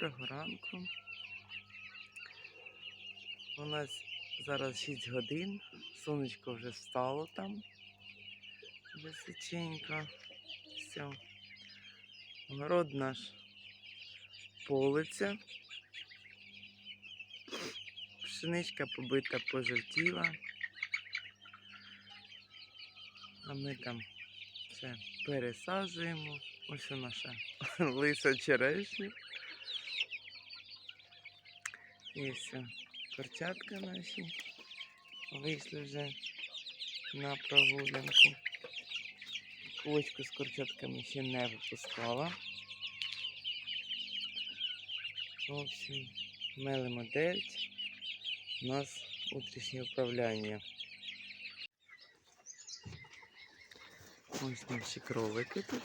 Доброго ранку. У нас зараз 6 годин. Сонечко вже встало там. Височенько. Все. Город наш полиця. Пшеничка побита, пожовтіла. А ми там все пересаджуємо. Ось наша лиса черешня. І все. Корчатка наші вийшли вже на прогулянку. Кулочку з корчатками ще не випускала. В общем, мелимо дерть. У нас утрішнє управління. Ось наші кролики тут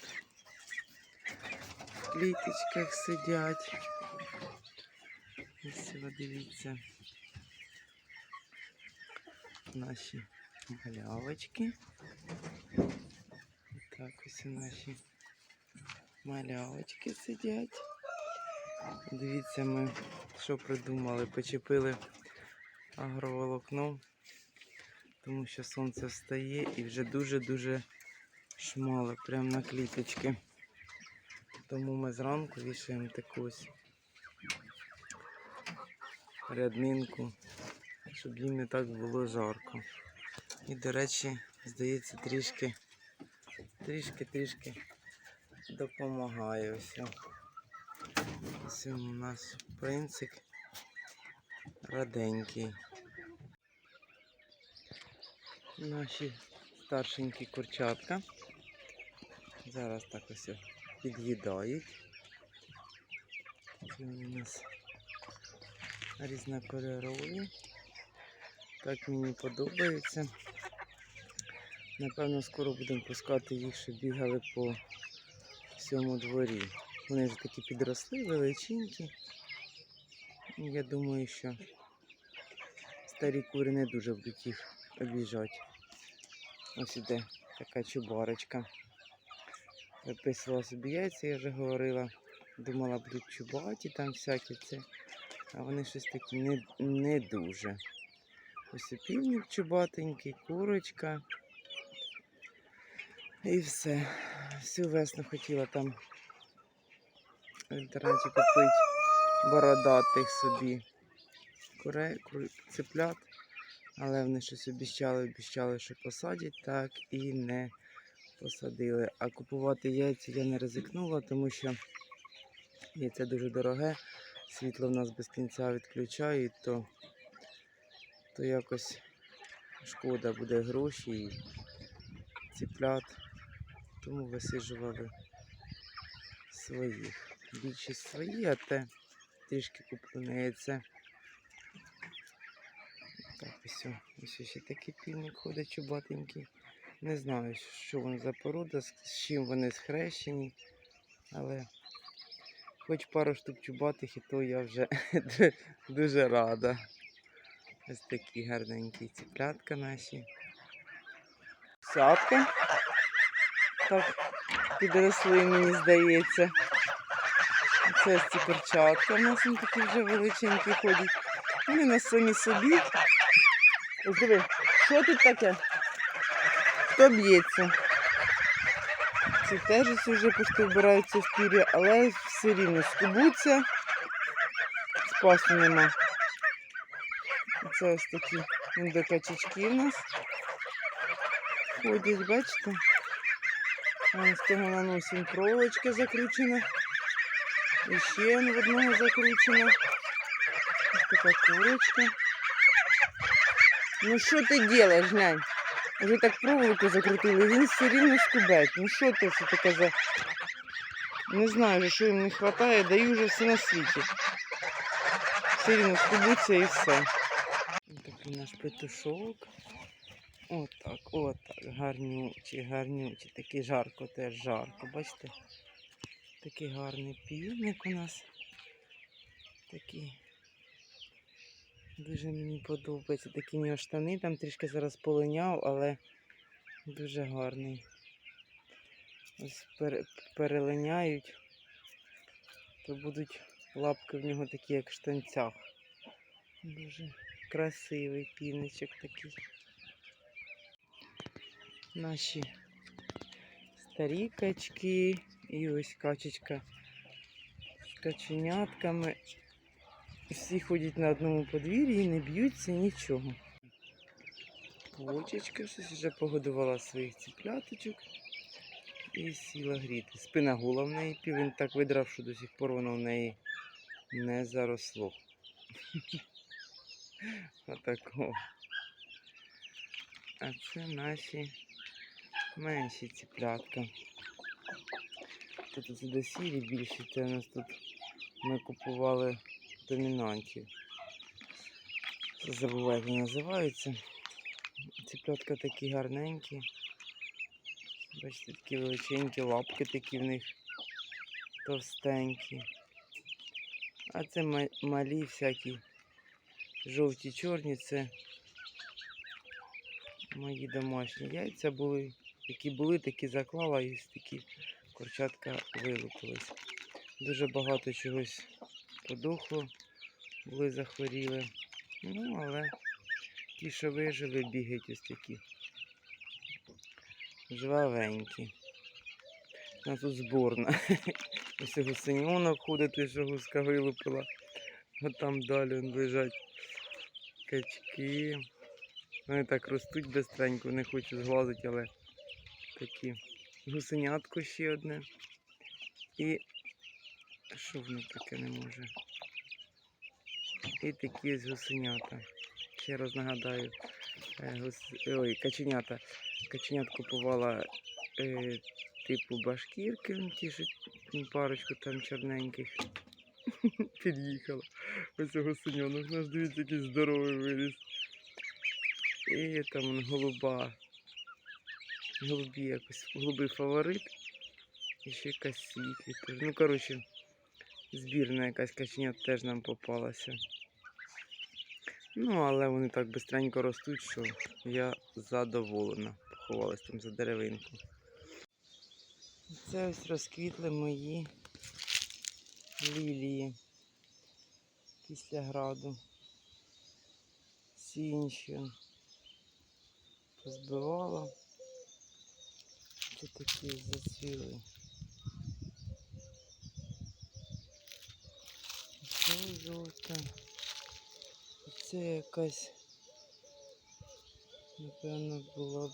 в кліточках сидять. Ось дивіться. Наші малявочки. Так ось наші малявочки сидять. Дивіться, ми що придумали, почепили агроволокно, тому що сонце встає і вже дуже-дуже шмало, прямо на кліточки. Тому ми зранку вішаємо таку ось ряднинку, щоб їм не так було жарко. І, до речі, здається, трішки, трішки, трішки допомагає ось. Ось у нас принцик раденький. Наші старшенькі курчатка. Зараз так ось під'їдають. Вони у нас різнокольорові. Так мені подобається. Напевно, скоро будемо пускати їх, щоб бігали по всьому дворі. Вони вже такі підросли, величенькі. Я думаю, що старі кури не дуже будуть їх обіжати. Ось іде така чубарочка. Виписувала собі яйця, я вже говорила. Думала, будуть чубаті там всякі це. А вони щось такі не, не дуже. Ось і півник чубатенький, курочка. І все. Всю весну хотіла там в інтернеті купити бородатих собі курей, кур... цеплят. Але вони щось обіщали, обіщали, що посадять, так і не посадили. А купувати яйця я не ризикнула, тому що яйце дуже дороге. Світло в нас без кінця відключають, то, то якось шкода буде гроші і ціплят. Тому висиджували своїх. Більшість свої, а те трішки яйце. Так, ось, ось ще такий півник ходить чубатенький. Не знаю, що вони за порода, з чим вони схрещені, але хоч пару штук чубатих, і то я вже дуже рада. Ось такі гарненькі ціплятка наші. Сятка. Так, підросли, мені здається. Це ось ці перчатка. У нас вони такі вже величенькі ходять. Вони на самі собі. Ось диви, що тут таке? Хто б'ється? Ці теж ось вже пошти вбираються в пір'я, але все рівно скубуться. Спасу нема. Це ось такі індокачечки у нас. Ходять, бачите? Ось з того на носі проволочка закручена. І ще в одного закручена. Ось така курочка. Ну що ти робиш, глянь? Вже так проволоку закрутили, він все рівно скубить. Ну що це все таке за. Не знаю, що їм не вистачає, даю вже все на світі. Все рівно скубуться і все. Такий наш петушок. Отак, отак. Гарнючий, гарнючий. Такий жарко теж жарко. Бачите? Такий гарний півник у нас. Такий. Дуже мені подобається. Такі нього штани, там трішки зараз полиняв, але дуже гарний. Ось пере, перелиняють, то будуть Лапки в нього такі, як в штанцях. Дуже красивий півничок такий. Наші старі качки і ось качечка з каченятками. Всі ходять на одному подвір'ї, і не б'ються нічого. Почечка щось вже погодувала своїх ціпляточок і сіла гріти. Спина гула в неї, півень так видрав, що до сих пор воно в неї не заросло. Отако. А це наші менші ціплятка. Тут до сірі більше, це у нас тут ми купували домінантів. Забуваю, як вони називаються. Ціплятка такі гарненькі. Бачите, такі величенькі лапки такі в них товстенькі. А це малі всякі жовті чорні, це мої домашні яйця були. Які були, такі заклала і такі курчатка вилупились. Дуже багато чогось подохло, були захворіли. Ну, але ті, що вижили, бігають ось такі. Жвавенькі. У нас тут зборна. Ось гусеньонок ходить, що гуска вилупила. А там далі лежать качки. Вони так ростуть бистренько, не хочу зглазити, але такі. Гусенятко ще одне. І що воно таке не може? І такі ось гусенята. Ще раз нагадаю, е, гус... ой, каченята. Каченят купувала е, типу башкірки, он ті, що парочку там чорненьких. Під'їхала. Ось гусеньонок. Наш дивіться, який здоровий виріс. І там он голуба. Голубі якось. Голубий фаворит. І ще якась світлі. Ну, коротше, збірна якась каченят теж нам попалася. Ну, але вони так бистренько ростуть, що я задоволена. Поховалась там за деревинку. Це ось розквітли мої лілії після граду. Всі інші позбивала. Це такі зацвіли. Це жовта. Це якась, напевно, була б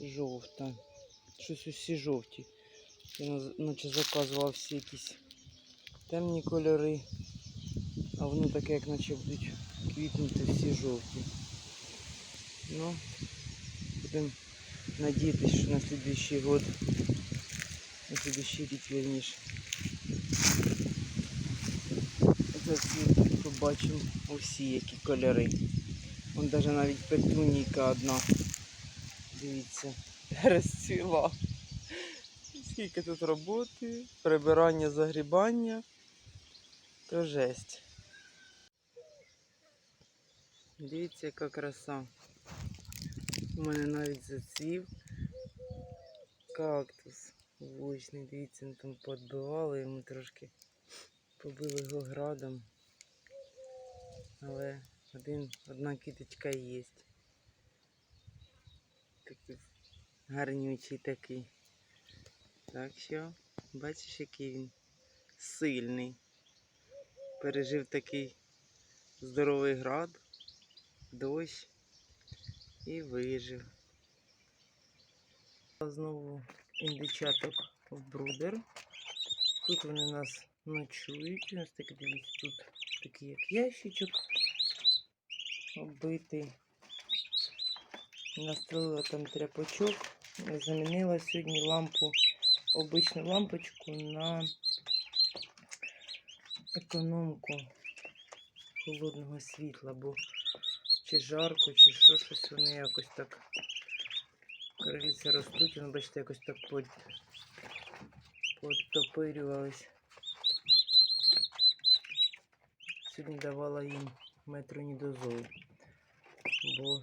жовта. Щось усі жовті. Я наче заказував всі якісь темні кольори, а воно таке, як наче будуть квітнути всі жовті. Ну, будемо надіятися, що на слідуючий год, на слідуючий рік вірніше. Зацвіт побачимо усі які кольори. Вон даже навіть петунійка одна. Дивіться, розцвіла. Скільки тут роботи, прибирання, загрібання. То жесть. Дивіться, яка краса. У мене навіть зацвів кактус вуличний. Дивіться, там подбивали, йому трошки побили його градом. Але один, одна кіточка є. Такий гарнючий такий. Так що, бачиш, який він сильний. Пережив такий здоровий град, дощ і вижив. Знову індичаток в брудер. Тут вони у нас ночують. Ось так дивіться, тут такий як ящичок оббитий. Настрелила там тряпочок. Замінила сьогодні лампу, обичну лампочку на економку холодного світла, бо чи жарко, чи що, щось вони якось так крильця ростуть, вони, бачите, якось так под... подтопирювались. Сьогодні давала їм метронідозол, бо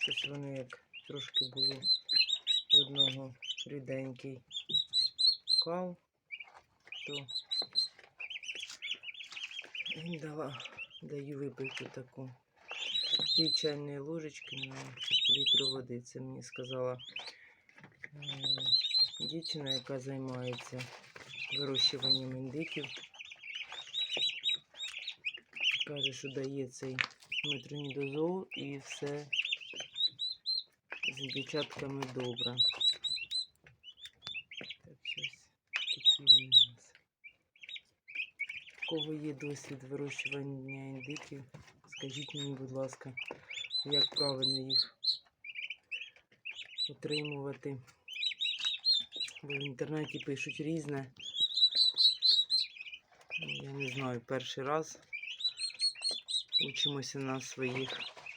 щось вони як трошки було в одного ріденький кал, то Їм дала, даю випити таку пів чайної ложечки на літр води. Це мені сказала е, дівчина, яка займається вирощуванням індиків. Каже, що дає цей метронідозол і все з дівчатками добре. Так, щось такі у нас. У кого є досвід вирощування індиків, скажіть мені, будь ласка, як правильно їх утримувати. Бо в інтернеті пишуть різне. Я не знаю, перший раз учимося на своїх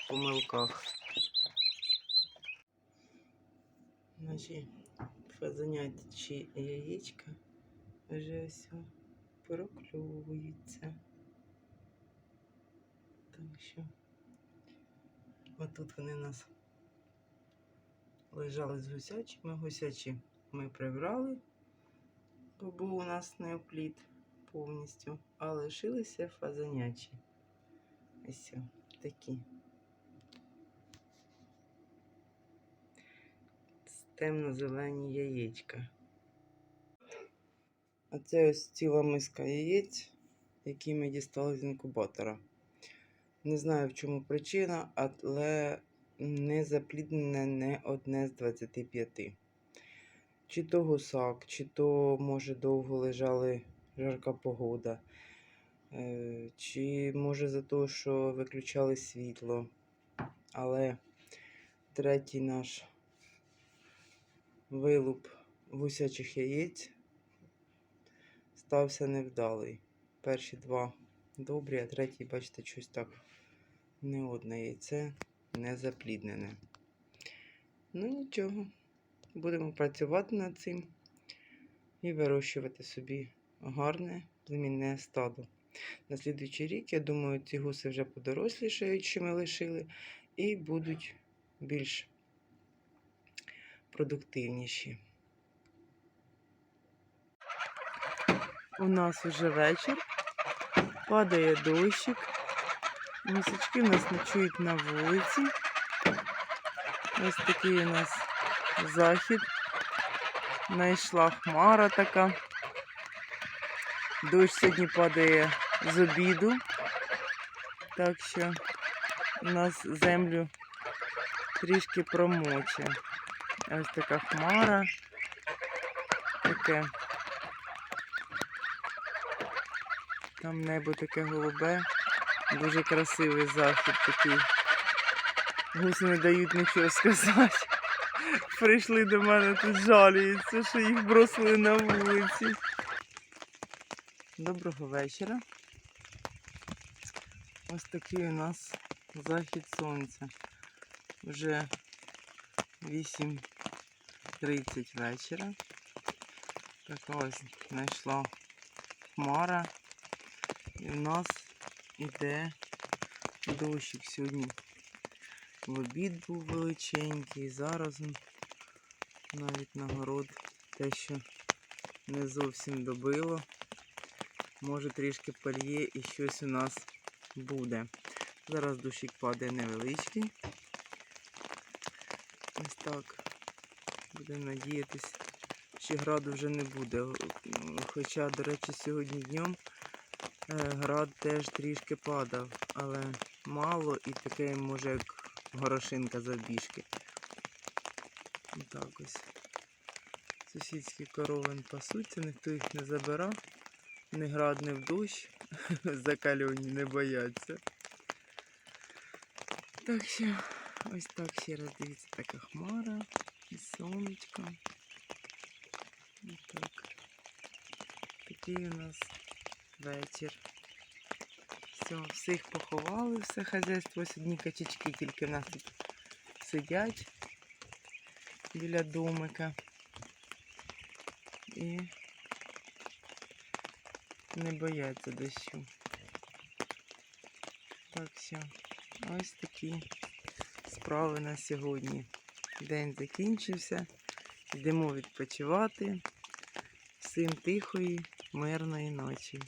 помилках. Наші фазанячі яєчка вже все прокльовуються. Так що отут вони у нас лежали з гусячими. Гусячі ми прибрали, бо був у нас не опліт повністю, а лишилися фазанячі. Ось такі. Темно-зелені яєчка. А це ось ціла миска яєць, які ми дістали з інкубатора. Не знаю, в чому причина, але не запліднене не одне з 25. Чи то гусак, чи то, може, довго лежали жарка погода, чи може за те, що виключали світло. Але третій наш вилуп гусячих яєць стався невдалий. Перші два добрі, а третій, бачите, щось так не одне яйце не запліднене. Ну нічого, будемо працювати над цим і вирощувати собі гарне племінне стадо. На слідуючий рік, я думаю, ці гуси вже подорослішають, що ми лишили, і будуть більш продуктивніші. У нас вже вечір, падає дощик. Місячки у нас ночують на вулиці. Ось такий у нас захід. Найшла хмара така. Дощ сьогодні падає з обіду. Так що у нас землю трішки промоче. Ось така хмара. Таке. Там небо таке голубе. Дуже красивий захід такий. Гуси не дають нічого сказати. Прийшли до мене тут жаліються, що їх бросили на вулиці. Доброго вечора. Ось такий у нас захід сонця. Вже 8.30 вечора. Така ось знайшла хмара. І в нас іде дощик сьогодні. В обід був величенький. Зараз навіть на город те, що не зовсім добило. Може трішки польє і щось у нас буде. Зараз дощик падає невеличкий. Ось так. Будемо надіятись, що граду вже не буде. Хоча, до речі, сьогодні днем Е, Град теж трішки падав, але мало і таке, може, як горошинка завбіжки. Так ось. Сусідські корови пасуться, ніхто їх не забирав. Не град, не в дощ. Закальоні не бояться. Так що, ось так ще раз дивіться, така хмара і сонечко. Так. Такий у нас вечір. Все, всіх поховали, все хазяйство. Ось одні качечки тільки в нас тут сидять біля домика. І не бояться дощу. Так що, ось такі справи на сьогодні. День закінчився. Йдемо відпочивати. Всім тихої, мирної ночі.